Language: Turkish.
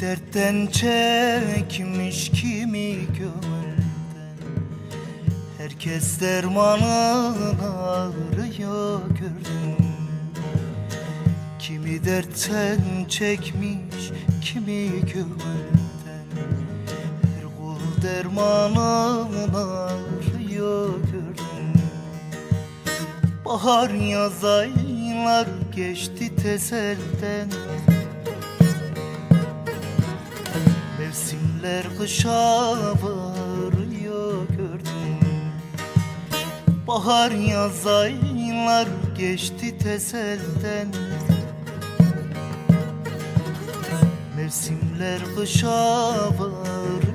dertten çekmiş kimi gönülden Herkes dermanını arıyor gördüm Kimi dertten çekmiş kimi gönülden Her kul dermanını arıyor gördüm Bahar yaz aylar geçti teselden Mevsimler kışa varıyor gördüm. Bahar yaz aylar geçti teselden. Mevsimler kışa varıyor